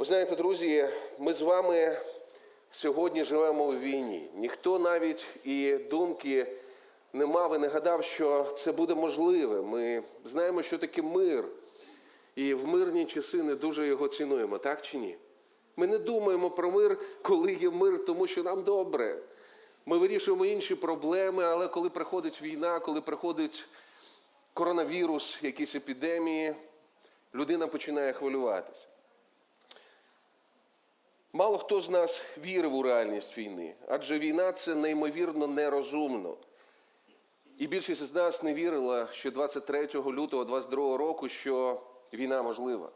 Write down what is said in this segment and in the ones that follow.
Ви знаєте, друзі, ми з вами сьогодні живемо у війні. Ніхто навіть і думки не мав і не гадав, що це буде можливе. Ми знаємо, що таке мир. І в мирні часи не дуже його цінуємо, так чи ні? Ми не думаємо про мир, коли є мир, тому що нам добре. Ми вирішуємо інші проблеми, але коли приходить війна, коли приходить коронавірус, якісь епідемії, людина починає хвилюватися. Мало хто з нас вірив у реальність війни, адже війна це неймовірно нерозумно. І більшість з нас не вірила ще 23 лютого 22 року, що війна можлива.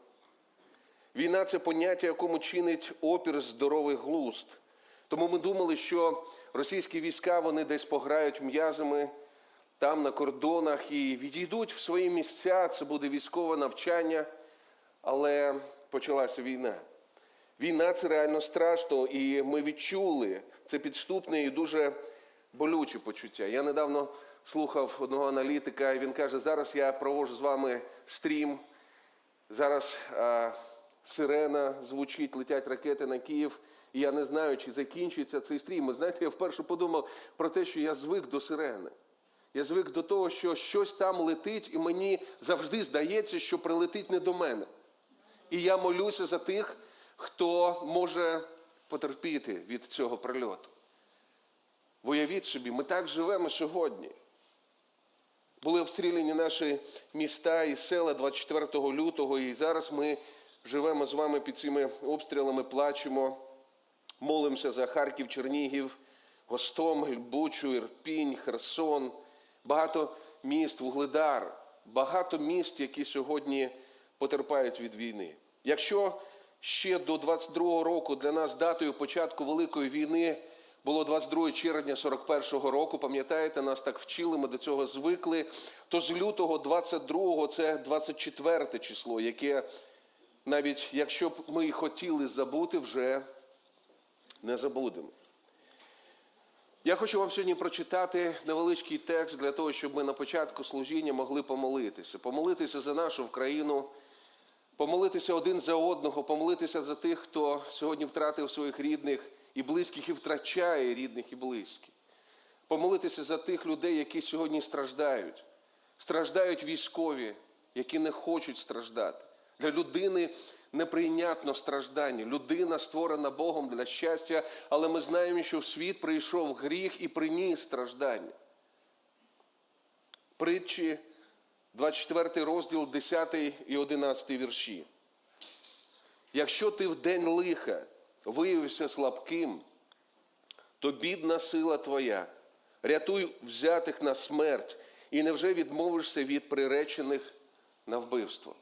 Війна це поняття, якому чинить опір здоровий глузд. Тому ми думали, що російські війська вони десь пограють м'язами там на кордонах і відійдуть в свої місця. Це буде військове навчання, але почалася війна. Війна це реально страшно, і ми відчули це підступне і дуже болюче почуття. Я недавно слухав одного аналітика, і він каже: зараз я проводжу з вами стрім. Зараз а, сирена звучить, летять ракети на Київ. І я не знаю, чи закінчиться цей стрім. Ви знаєте, я вперше подумав про те, що я звик до сирени. Я звик до того, що щось там летить, і мені завжди здається, що прилетить не до мене. І я молюся за тих, хто може потерпіти від цього прильоту. Уявіть собі, ми так живемо сьогодні. Були обстріляні наші міста і села 24 лютого, і зараз ми живемо з вами під цими обстрілами, плачемо, молимося за Харків, Чернігів, Гостомель, Бучу, Ірпінь, Херсон, багато міст, Вугледар, багато міст, які сьогодні потерпають від війни. Якщо ще до 22-го року для нас датою початку Великої війни було 22 червня 41-го року, пам'ятаєте, нас так вчили, ми до цього звикли. То з лютого 22-го це 24 число, яке навіть якщо б ми і хотіли забути, вже не забудемо. Я хочу вам сьогодні прочитати невеличкий текст для того, щоб ми на початку служіння могли помолитися. Помолитися за нашу країну, помолитися один за одного, помолитися за тих, хто сьогодні втратив своїх рідних і близьких і втрачає рідних і близьких. Помолитися за тих людей, які сьогодні страждають. Страждають військові, які не хочуть страждати. Для людини неприйнятно страждання. Людина створена Богом для щастя, але ми знаємо, що в світ прийшов гріх і приніс страждання. Притчі, 24 розділ, 10 і 11 вірші. Якщо ти в день лиха виявився слабким, то бідна сила твоя, рятуй взятих на смерть, і невже відмовишся від приречених на вбивство?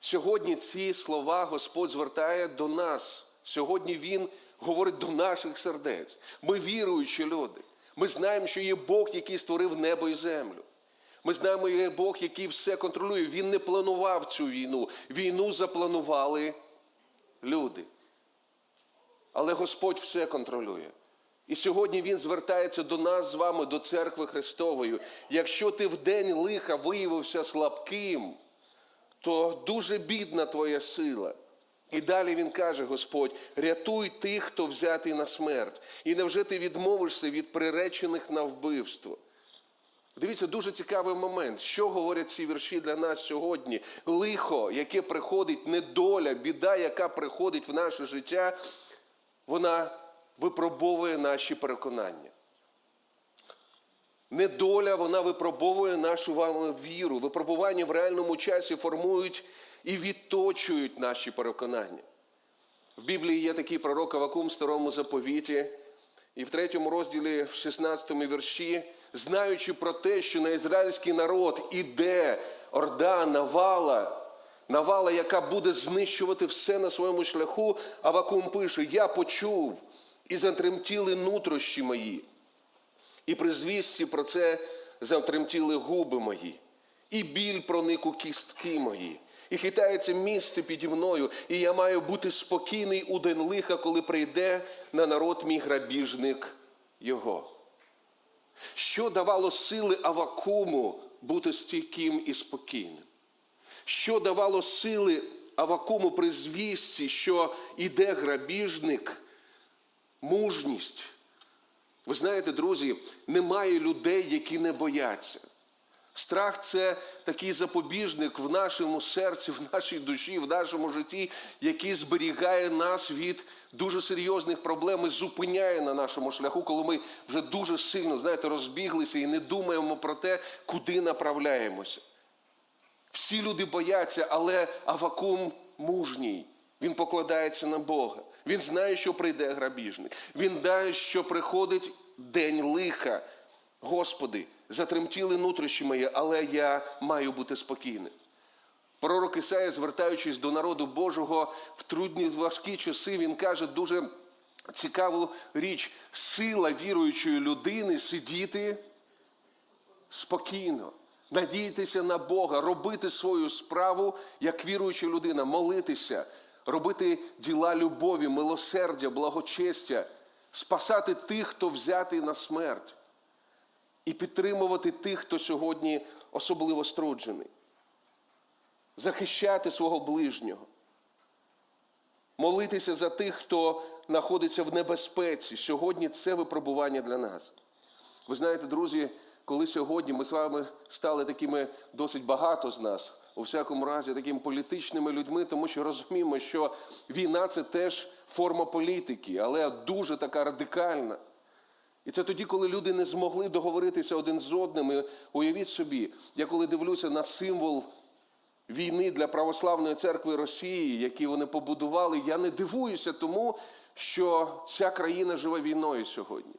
Сьогодні ці слова Господь звертає до нас. Сьогодні Він говорить до наших сердець. Ми віруючі люди. Ми знаємо, що є Бог, який створив небо і землю. Ми знаємо, є Бог, який все контролює. Він не планував цю війну. Війну запланували люди. Але Господь все контролює. І сьогодні Він звертається до нас з вами, до церкви Христової. Якщо ти в день лиха виявився слабким, то дуже бідна твоя сила. І далі він каже, Господь, рятуй тих, хто взятий на смерть. І невже ти відмовишся від приречених на вбивство? Дивіться, дуже цікавий момент. Що говорять ці вірші для нас сьогодні? Лихо, яке приходить, недоля, біда, яка приходить в наше життя, вона випробовує наші переконання. Недоля, вона випробовує нашу віру. Випробування в реальному часі формують і відточують наші переконання. В Біблії є такий пророк Авакум в старому заповіті, і в третьому розділі, в 16 вірші, знаючи про те, що на ізраїльський народ іде орда, навала, навала, яка буде знищувати все на своєму шляху, Авакум пише: Я почув і затремтіли нутрощі мої. І при звістці про це затремтіли губи мої, і біль проник у кістки мої, і хитається місце піді мною, і я маю бути спокійний у день лиха, коли прийде на народ мій грабіжник його. Що давало сили Авакуму бути стійким і спокійним? Що давало сили Авакуму при звістці, що іде грабіжник, мужність. Ви знаєте, друзі, немає людей, які не бояться. Страх це такий запобіжник в нашому серці, в нашій душі, в нашому житті, який зберігає нас від дуже серйозних проблем і зупиняє на нашому шляху, коли ми вже дуже сильно, знаєте, розбіглися і не думаємо про те, куди направляємося. Всі люди бояться, але Авакум мужній. Він покладається на Бога. Він знає, що прийде грабіжник. Він знає, що приходить день лиха. Господи, затремтіли нутрощі мої, але я маю бути спокійним. Пророк Ісая, звертаючись до народу Божого в трудні важкі часи, він каже дуже цікаву річ: сила віруючої людини сидіти спокійно, надіятися на Бога, робити свою справу як віруюча людина, молитися, робити діла любові, милосердя, благочестя, спасати тих, хто взятий на смерть, і підтримувати тих, хто сьогодні особливо струджений, захищати свого ближнього. Молитися за тих, хто знаходиться в небезпеці. Сьогодні це випробування для нас. Ви знаєте, друзі, коли сьогодні ми з вами стали такими досить багато з нас, у всякому разі, такими політичними людьми, тому що розуміємо, що війна це теж форма політики, але дуже така радикальна. І це тоді, коли люди не змогли договоритися один з одним. І уявіть собі, я коли дивлюся на символ війни для православної церкви Росії, які вони побудували, я не дивуюся тому, що ця країна живе війною сьогодні.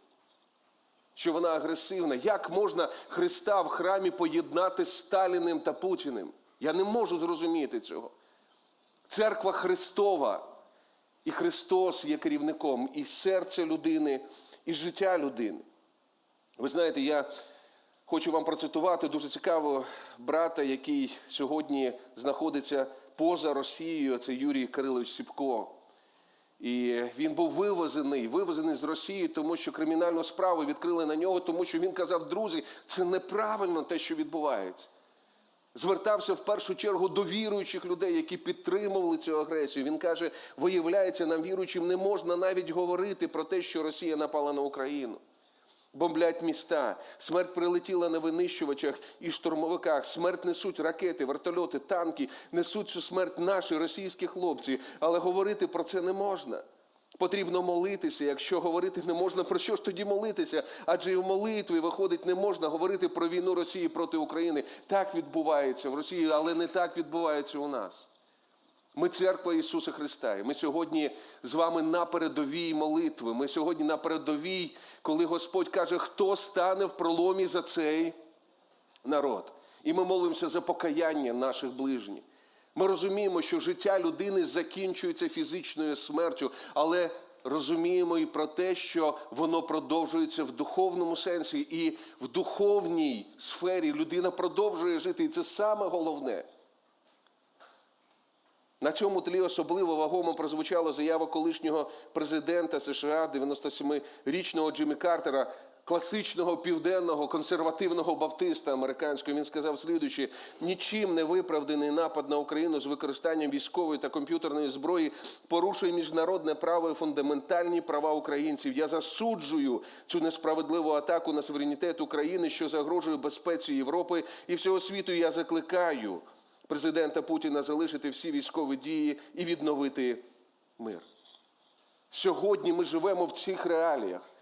Що вона агресивна. Як можна Христа в храмі поєднати з Сталіним та Путіним? Я не можу зрозуміти цього. Церква Христова, і Христос є керівником і серця людини, і життя людини. Ви знаєте, я хочу вам процитувати дуже цікавого брата, який сьогодні знаходиться поза Росією. Це Юрій Кирилович Сіпко. І він був вивезений, вивезений з Росії, тому що кримінальну справу відкрили на нього, тому що він казав, друзі, це неправильно те, що відбувається. Звертався в першу чергу до віруючих людей, які підтримували цю агресію. Він каже: виявляється, нам віруючим не можна навіть говорити про те, що Росія напала на Україну. Бомблять міста, смерть прилетіла на винищувачах і штурмовиках. Смерть несуть ракети, вертольоти, танки, несуть цю смерть наші російські хлопці. Але говорити про це не можна. Потрібно молитися. Якщо говорити не можна, про що ж тоді молитися? Адже і в молитві виходить, не можна говорити про війну Росії проти України. Так відбувається в Росії, але не так відбувається у нас. Ми церква Ісуса Христа. І ми сьогодні з вами на передовій молитви. Ми сьогодні на передовій, коли Господь каже, хто стане в проломі за цей народ. І ми молимося за покаяння наших ближніх. Ми розуміємо, що життя людини закінчується фізичною смертю, але розуміємо і про те, що воно продовжується в духовному сенсі, і в духовній сфері людина продовжує жити. І це саме головне. На цьому тлі особливо вагомо прозвучала заява колишнього президента США 97-річного Джиммі Картера, класичного південного консервативного баптиста американського. Він сказав слідуючи: нічим не виправданий напад на Україну з використанням військової та комп'ютерної зброї порушує міжнародне право і фундаментальні права українців. Я засуджую цю несправедливу атаку на суверенітет України, що загрожує безпеці Європи і всього світу. Я закликаю президента Путіна залишити всі військові дії і відновити мир. Сьогодні ми живемо в цих реаліях.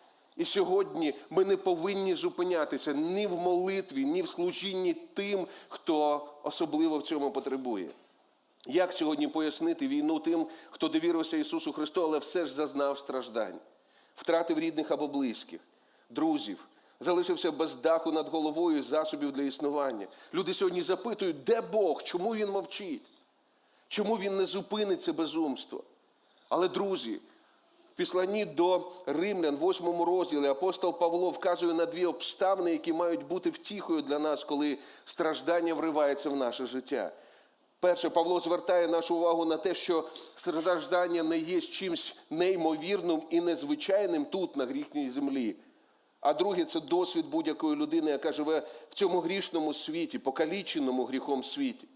І сьогодні ми не повинні зупинятися ні в молитві, ні в служінні тим, хто особливо в цьому потребує. Як сьогодні пояснити війну тим, хто довірився Ісусу Христу, але все ж зазнав страждань, втратив рідних або близьких, друзів, залишився без даху над головою і засобів для існування. Люди сьогодні запитують, де Бог, чому він мовчить? Чому він не зупинить це безумство? Але, друзі, в післанні до римлян, 8 розділі, апостол Павло вказує на дві обставини, які мають бути втіхою для нас, коли страждання вривається в наше життя. Перше, Павло звертає нашу увагу на те, що страждання не є чимось неймовірним і незвичайним тут, на гріхній землі. А друге, це досвід будь-якої людини, яка живе в цьому грішному світі, покаліченому гріхом світі.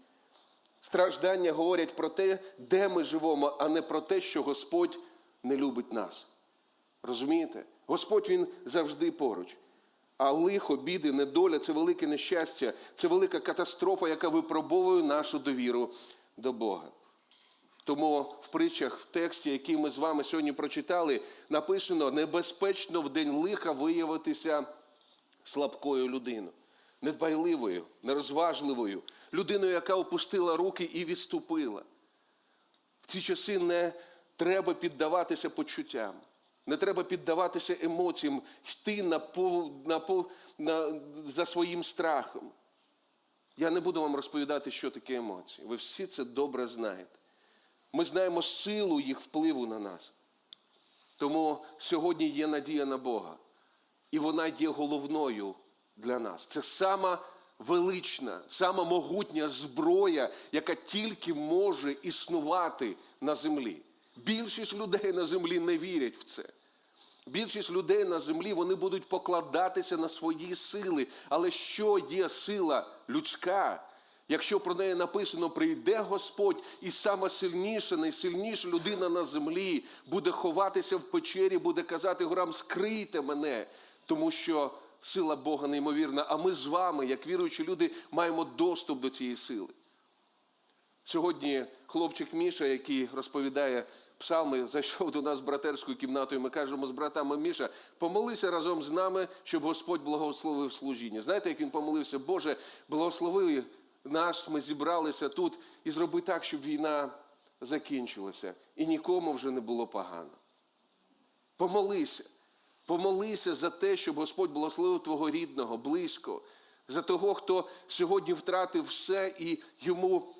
Страждання говорять про те, де ми живемо, а не про те, що Господь не любить нас. Розумієте? Господь Він завжди поруч. А лихо, біди, недоля це велике нещастя, це велика катастрофа, яка випробовує нашу довіру до Бога. Тому в притчах, в тексті, який ми з вами сьогодні прочитали, написано: небезпечно в день лиха виявитися слабкою людиною, недбайливою, нерозважливою, людиною, яка опустила руки і відступила. В ці часи не треба піддаватися почуттям, не треба піддаватися емоціям, йти на пов, на пов, на, за своїм страхом. Я не буду вам розповідати, що таке емоції. Ви всі це добре знаєте. Ми знаємо силу їх впливу на нас. Тому сьогодні є надія на Бога. І вона є головною для нас. Це сама велична, сама могутня зброя, яка тільки може існувати на землі. Більшість людей на землі не вірять в це. Більшість людей на землі вони будуть покладатися на свої сили. Але що є сила людська? Якщо про неї написано, прийде Господь, і сама сильніша, найсильніша людина на землі буде ховатися в печері, буде казати горам, скрийте мене, тому що сила Бога неймовірна. А ми з вами, як віруючі люди, маємо доступ до цієї сили. Сьогодні хлопчик Міша, який розповідає псалми, зайшов до нас в братерську кімнату, і ми кажемо з братами Міша, помолися разом з нами, щоб Господь благословив служіння. Знаєте, як він помолився? Боже, благослови нас, ми зібралися тут і зроби так, щоб війна закінчилася і нікому вже не було погано. Помолися. Помолися за те, щоб Господь благословив твого рідного, близького, за того, хто сьогодні втратив все і йому,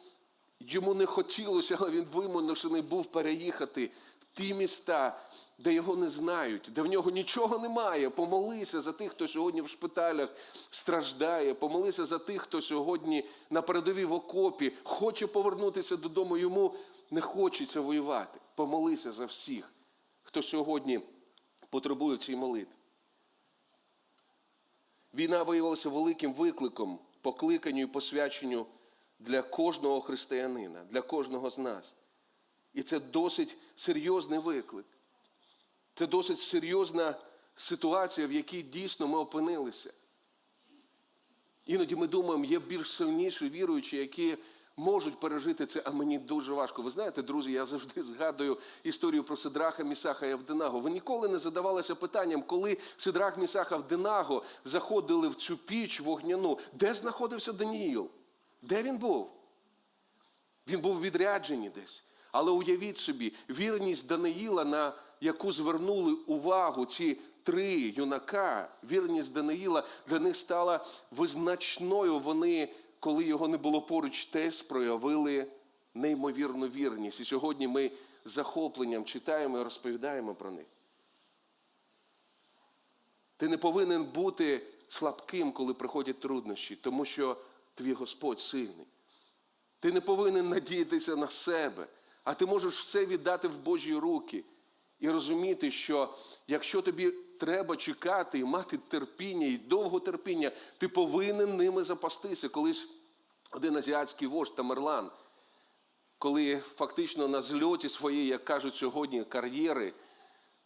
йому не хотілося, але він вимушений був переїхати в ті міста, де його не знають, де в нього нічого немає. Помолися за тих, хто сьогодні в шпиталях страждає. Помолися за тих, хто сьогодні на передовій в окопі хоче повернутися додому. Йому не хочеться воювати. Помолися за всіх, хто сьогодні потребує цій молитві. Війна виявилася великим викликом, покликанню і посвяченню для кожного християнина, для кожного з нас. І це досить серйозний виклик. Це досить серйозна ситуація, в якій дійсно ми опинилися. Іноді ми думаємо, є більш сильніші віруючі, які можуть пережити це, а мені дуже важко. Ви знаєте, друзі, я завжди згадую історію про Сидраха, Місаха і Авденаго. Ви ніколи не задавалися питанням, коли Сидрах, Місах, Авденаго заходили в цю піч вогняну, де знаходився Даніїл? Де він був? Він був відряджений десь. Але уявіть собі, вірність Даниїла, на яку звернули увагу ці три юнака, вірність Даниїла для них стала визначною. Вони, коли його не було поруч, теж проявили неймовірну вірність. І сьогодні ми з захопленням читаємо і розповідаємо про них. Ти не повинен бути слабким, коли приходять труднощі, тому що твій Господь сильний. Ти не повинен надіятися на себе, а ти можеш все віддати в Божі руки і розуміти, що якщо тобі треба чекати і мати терпіння і довго терпіння, ти повинен ними запастися. Колись один азіатський вождь Тамерлан, коли фактично на зльоті своєї, як кажуть сьогодні, кар'єри,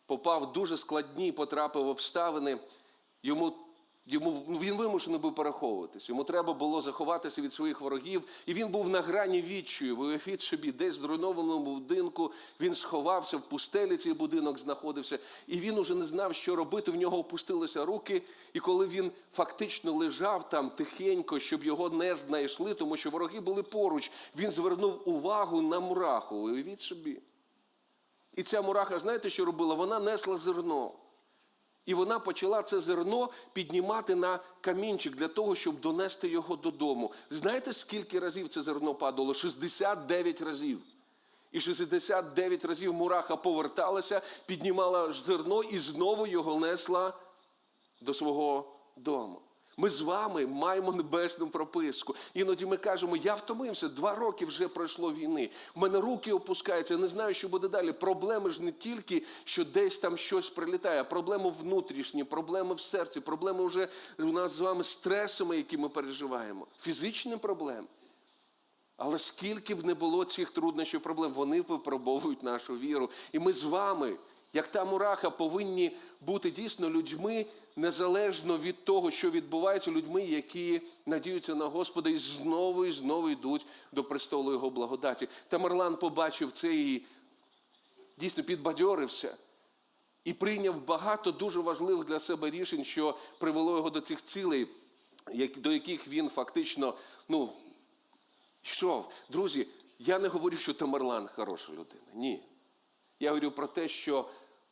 попав в дуже складні, потрапив в обставини, йому Йому ну, він вимушений був переховуватись. Йому треба було заховатися від своїх ворогів, і він був на грані відчаю. Уявіть собі, десь в зруйнованому будинку він сховався в пустелі. Цей будинок знаходився, і він уже не знав, що робити. В нього опустилися руки. І коли він фактично лежав там тихенько, щоб його не знайшли, тому що вороги були поруч, він звернув увагу на мураху. Уявіть собі. І ця мураха, знаєте, що робила? Вона несла зерно. І вона почала це зерно піднімати на камінчик для того, щоб донести його додому. Знаєте, скільки разів це зерно падало? 69 разів. І 69 разів мураха поверталася, піднімала зерно і знову його несла до свого дому. Ми з вами маємо небесну прописку. Іноді ми кажемо, я втомився, два роки вже пройшло війни. У мене руки опускаються, я не знаю, що буде далі. Проблеми ж не тільки, що десь там щось прилітає, а проблеми внутрішні, проблеми в серці, проблеми вже у нас з вами стресами, які ми переживаємо, фізичні проблеми. Але скільки б не було цих труднощів проблем, вони випробовують нашу віру. І ми з вами, як та мураха, повинні бути дійсно людьми, незалежно від того, що відбувається, людьми, які надіються на Господа і знову і знову йдуть до престолу Його благодаті. Тамерлан побачив це і дійсно підбадьорився і прийняв багато дуже важливих для себе рішень, що привело його до цих цілей, до яких він фактично ну, йшов. Друзі, я не говорю, що Тамерлан хороша людина. Ні. Я говорю про те, що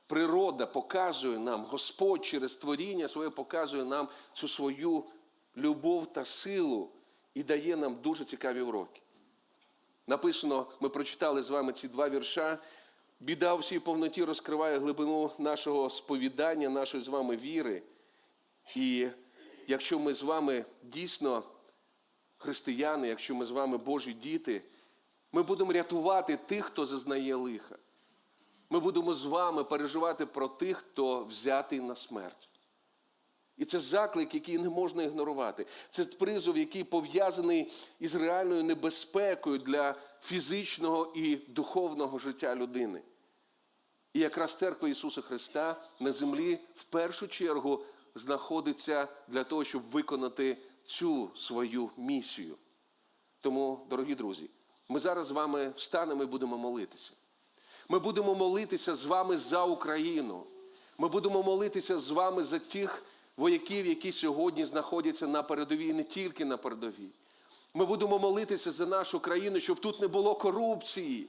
природа показує нам, Господь через творіння своє показує нам цю свою любов та силу і дає нам дуже цікаві уроки. Написано, ми прочитали з вами ці два вірша. Біда у всій повноті розкриває глибину нашого сповідання, нашої з вами віри. І якщо ми з вами дійсно християни, якщо ми з вами Божі діти, ми будемо рятувати тих, хто зазнає лиха. Ми будемо з вами переживати про тих, хто взятий на смерть. І це заклик, який не можна ігнорувати. Це призов, який пов'язаний із реальною небезпекою для фізичного і духовного життя людини. І якраз церква Ісуса Христа на землі в першу чергу знаходиться для того, щоб виконати цю свою місію. Тому, дорогі друзі, ми зараз з вами встанемо і будемо молитися. Ми будемо молитися з вами за Україну. Ми будемо молитися з вами за тих вояків, які сьогодні знаходяться на передовій, і не тільки на передовій. Ми будемо молитися за нашу країну, щоб тут не було корупції,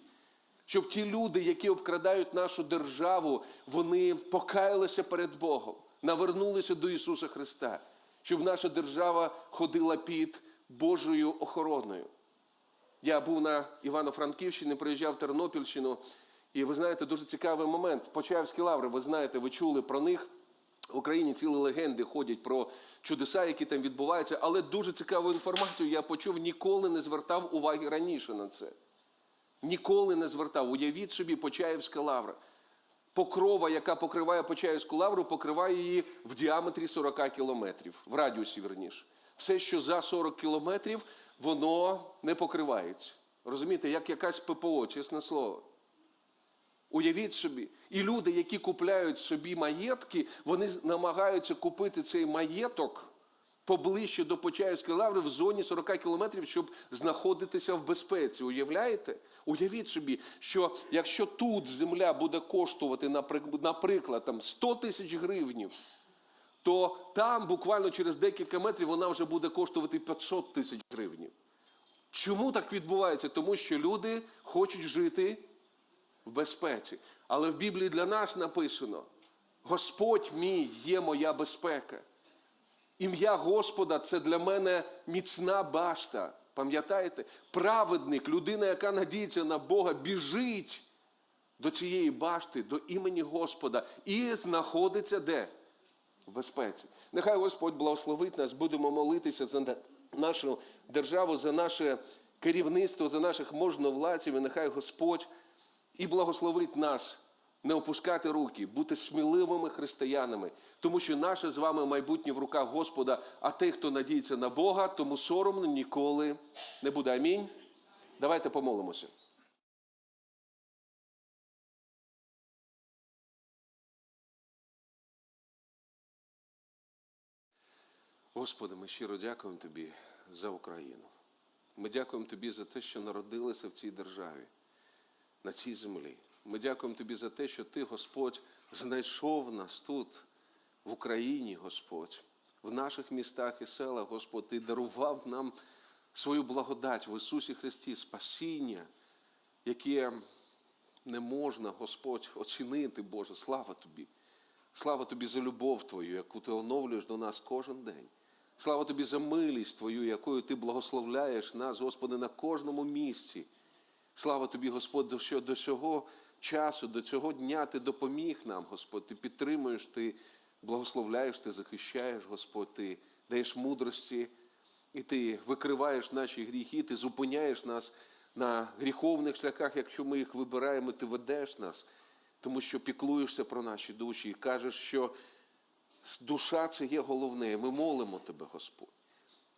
щоб ті люди, які обкрадають нашу державу, вони покаялися перед Богом, навернулися до Ісуса Христа, щоб наша держава ходила під Божою охороною. Я був на Івано-Франківщині, приїжджав в Тернопільщину, і ви знаєте, дуже цікавий момент. Почаївські лаври, ви знаєте, ви чули про них. В Україні цілі легенди ходять про чудеса, які там відбуваються, але дуже цікаву інформацію я почув, ніколи не звертав уваги раніше на це. Ніколи не звертав. Уявіть собі, Почаївська лавра. Покрова, яка покриває Почаївську лавру, покриває її в діаметрі 40 кілометрів, в радіусі верніше. Все, що за 40 кілометрів, воно не покривається. Розумієте, як якась ППО, чесне слово. Уявіть собі, і люди, які купляють собі маєтки, вони намагаються купити цей маєток поближче до Почаївської лаври в зоні 40 кілометрів, щоб знаходитися в безпеці. Уявляєте? Уявіть собі, що якщо тут земля буде коштувати, наприклад, там 100 тисяч гривнів, то там буквально через декілька метрів вона вже буде коштувати 500 тисяч гривнів. Чому так відбувається? Тому що люди хочуть жити в безпеці. Але в Біблії для нас написано: Господь мій є моя безпека. Ім'я Господа це для мене міцна башта. Пам'ятаєте? Праведник, людина, яка надіється на Бога, біжить до цієї башти, до імені Господа і знаходиться де? В безпеці. Нехай Господь благословить нас, будемо молитися за нашу державу, за наше керівництво, за наших можновладців, і нехай Господь і благословить нас не опускати руки, бути сміливими християнами, тому що наше з вами майбутнє в руках Господа, а той, хто надіється на Бога, тому соромно ніколи не буде. Амінь. Давайте помолимося. Господи, ми щиро дякуємо Тобі за Україну. Ми дякуємо Тобі за те, що народилися в цій державі, на цій землі. Ми дякуємо Тобі за те, що Ти, Господь, знайшов нас тут, в Україні, Господь, в наших містах і селах, Господь, Ти дарував нам свою благодать в Ісусі Христі, спасіння, яке не можна, Господь, оцінити, Боже. Слава Тобі. Слава Тобі за любов Твою, яку Ти оновлюєш до нас кожен день. Слава Тобі за милість Твою, якою Ти благословляєш нас, Господи, на кожному місці. Слава Тобі, Господь, що- до цього часу, до цього дня Ти допоміг нам, Господь. Ти підтримуєш, Ти благословляєш, Ти захищаєш, Господь, Ти даєш мудрості, і Ти викриваєш наші гріхи, Ти зупиняєш нас на гріховних шляхах, якщо ми їх вибираємо, Ти ведеш нас, тому що піклуєшся про наші душі і кажеш, що душа це є головне. Ми молимо Тебе, Господь.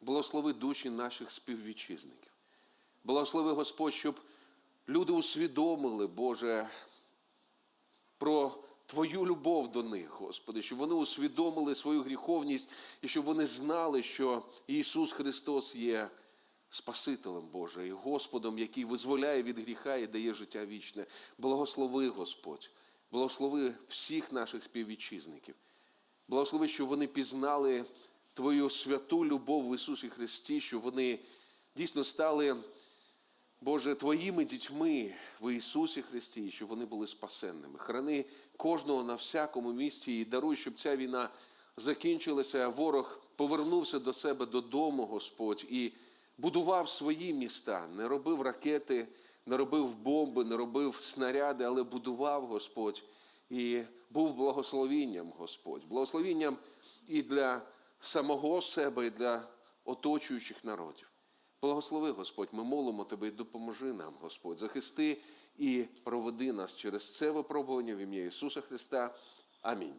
Благослови душі наших співвітчизників. Благослови Господь, щоб люди усвідомили, Боже, про Твою любов до них, Господи, щоб вони усвідомили свою гріховність і щоб вони знали, що Ісус Христос є Спасителем Боже і Господом, який визволяє від гріха і дає життя вічне. Благослови, Господь, благослови всіх наших співвітчизників. Благослови, щоб вони пізнали Твою святу любов в Ісусі Христі, щоб вони дійсно стали, Боже, Твоїми дітьми в Ісусі Христі, щоб вони були спасенними. Храни кожного на всякому місці і даруй, щоб ця війна закінчилася, а ворог повернувся до себе додому, Господь, і будував свої міста, не робив ракети, не робив бомби, не робив снаряди, але будував Господь і був благословінням Господь, благословінням і для самого себе, і для оточуючих народів. Благослови, Господь, ми молимо Тебе і допоможи нам, Господь, захисти і проведи нас через це випробування в ім'я Ісуса Христа. Амінь.